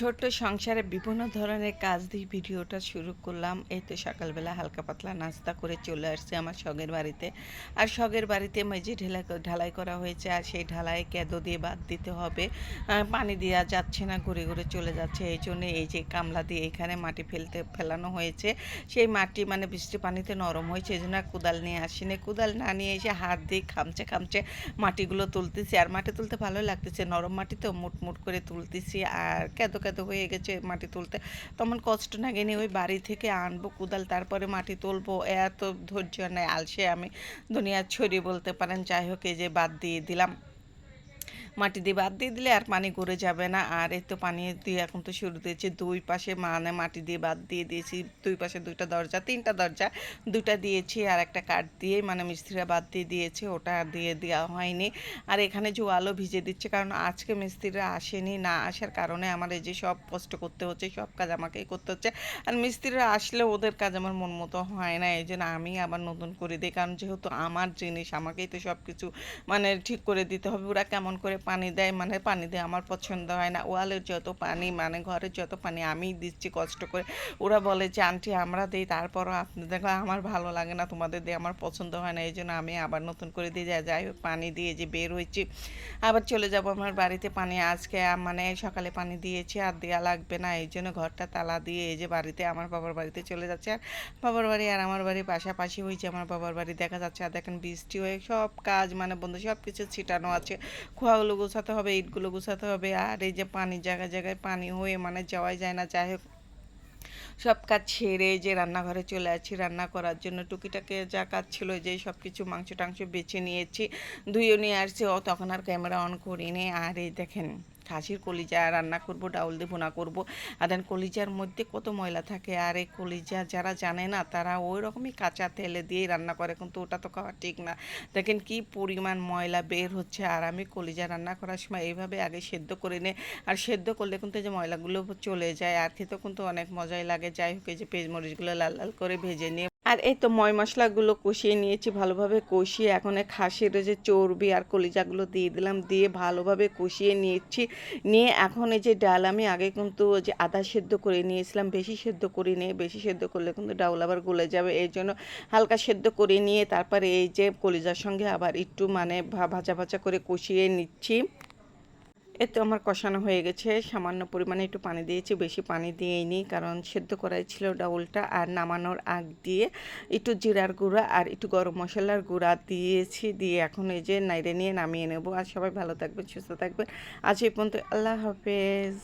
ছোট্ট সংসারে বিভিন্ন ধরনের কাজ দিয়ে ভিডিওটা শুরু করলাম। এই তো সকালবেলা হালকা পাতলা নাস্তা করে চলে আসছে আমার শখের বাড়িতে। আর শখের বাড়িতে মেঝে ঢেলা ঢালাই করা হয়েছে আর সেই ঢালাই কেঁদো দিয়ে বাদ দিতে হবে। পানি দেওয়া যাচ্ছে না, ঘুরে ঘুরে চলে যাচ্ছে। এই জন্য এই যে কামলা দিয়ে এখানে মাটি ফেলতে, ফেলানো হয়েছে। সেই মাটি মানে বৃষ্টি পানিতে নরম হয়েছে, এই জন্য কোদাল নিয়ে আসিনি। কোদাল না নিয়ে এসে হাত দিয়ে খামচে খামচে মাটিগুলো তুলতেছি। আর মাটি তুলতে ভালো লাগতেছে, নরম মাটি তো মুট মুট করে তুলতেছি। আর কেঁদো তো হয়ে গেছে মাটি তুলতে। তেমন কষ্ট না গেলে ওই বাড়ি থেকে আনব কোদাল, তারপরে মাটি তুলবো। এত ধৈর্য নেই, আলসে আমি দুনিয়ার ছড়ি বলতে পারেন। যাই হোক, এই যে বাদ দিয়ে দিলাম। মাটি দিয়ে বাদ দিয়ে দিলে আর পানি গড়ে যাবে না। আর এই তো পানি দিয়ে এখন তো শুরু দিয়েছি। দুই পাশে মানে মাটি দিয়ে বাদ দিয়ে দিয়েছি। দুই পাশে দুইটা দরজা, তিনটা দরজা দুটা দিয়েছি। আর একটা কাঠ দিয়ে মানে মিস্ত্রিরা বাদ দিয়ে দিয়েছে। ওটা দিয়ে দেওয়া হয়নি। আর এখানে আলো ভিজে দিচ্ছে, কারণ আজকে মিস্ত্রিরা আসেনি। না আসার কারণে আমার এই যে সব কষ্ট করতে হচ্ছে, সব কাজ আমাকেই করতে হচ্ছে। আর মিস্ত্রিরা আসলে ওদের কাজ আমার মন মতো হয় না। এই জন্য আমি আবার নতুন করে দিই। কারণ যেহেতু আমার জিনিস, আমাকেই তো সব কিছু মানে ঠিক করে দিতে হবে। ওরা কেমন করে পানি দেয় মানে পানি দেয় আমার পছন্দ হয় না। ওয়ালের যত পানি মানে ঘরের যত পানি আমিই দিচ্ছি কষ্ট করে। ওরা বলে যে, আন্টি, আমরা দিই, তারপরও আপনি দেখো, আমার ভালো লাগে না, তোমাদের দিয়ে আমার পছন্দ হয় না এই জন্য আমি আবার নতুন করে দিয়ে যাই। যাই হোক, পানি দিয়ে যে বের হয়েছি, আবার চলে যাব আমার বাড়িতে পানি। আজকে মানে সকালে পানি দিয়েছি, আর দেওয়া লাগবে না এই জন্য ঘরটা তালা দিয়ে এই যে বাড়িতে আমার বাবার বাড়িতে চলে যাচ্ছে, আর বাবার বাড়ি আর আমার বাড়ি পাশাপাশি হয়েছে আমার বাবার বাড়ি। দেখা যাচ্ছে, আর দেখেন বৃষ্টি হয়ে সব কাজ মানে বন্ধু সব কিছু ছিটানো আছে। খোয়াগুলো গুছাতে হবে ইটগুলো গোছাতে হবে, আর এই যে পানি, জায়গায় জায়গায় পানি হয়ে মানে যাওয়াই যায় না। যাই হোক, সব কাজ ছেড়ে যে রান্নাঘরে চলে আসছি। রান্না করার জন্য টুকিটাকে যা কাজ ছিল যে সব কিছু মাংস টাংস বেছে নিয়েছি। ধুয়েও নিয়ে আসছি, ও তখন আর ক্যামেরা অন করিনি। আর এই দেখেন খাসির কলিজা রান্না করব, ডাউল দিয়ে ভুনা করব। আর দেন কলিজার মধ্যে কত ময়লা থাকে, আর এই কলিজা যারা জানে না, তারা ওই রকমই কাঁচা তেলে দিয়েই রান্না করে, কিন্তু ওটা তো খাওয়া ঠিক না। দেখেন কি পরিমাণ ময়লা বের হচ্ছে, আর আমি কলিজা রান্না করার সময় এইভাবে আগে সেদ্ধ করে নে। আর সেদ্ধ করলে কিন্তু যে ময়লাগুলো চলে যায়, আর খেতেও কিন্তু অনেক মজাই লাগে। যাই হোক, এই যে পেঁয়াজ মরিচগুলো লাল লাল করে ভেজে নিয়ে আর এই তো ময় মশলাগুলো কষিয়ে নিয়েছি, ভালোভাবে কষিয়ে এখন খাসির যে চর্বি আর কলিজাগুলো দিয়ে দিলাম, দিয়ে ভালোভাবে কষিয়ে নিয়েছি। নিয়ে এখন এই যে ডাল আমি আগে কিন্তু যে আদা সেদ্ধ করে নিয়েছিলাম, বেশি সেদ্ধ করি নিয়ে বেশি সেদ্ধ করলে কিন্তু ডাউল আবার গলে যাবে এই জন্য হালকা সেদ্ধ করে নিয়ে তারপরে এই যে কলিজার সঙ্গে আবার একটু মানে ভাজা ভাজা করে কষিয়ে নিচ্ছি। এ তো আমার কষানো হয়ে গেছে। সামান্য পরিমাণে একটু পানি দিয়েছি, বেশি পানি দিয়েইনি কারণ সেদ্ধ করাই ছিল ডাউলটা। আর নামানোর আগ দিয়ে একটু জিরার গুঁড়া আর একটু গরম মশলার গুঁড়া দিয়েছি, দিয়ে এখন এই যে নাইড়ে নিয়ে নামিয়ে নেব। আর সবাই ভালো থাকবে সুস্থ থাকবে আজ এই পর্যন্ত আল্লাহ হাফেজ।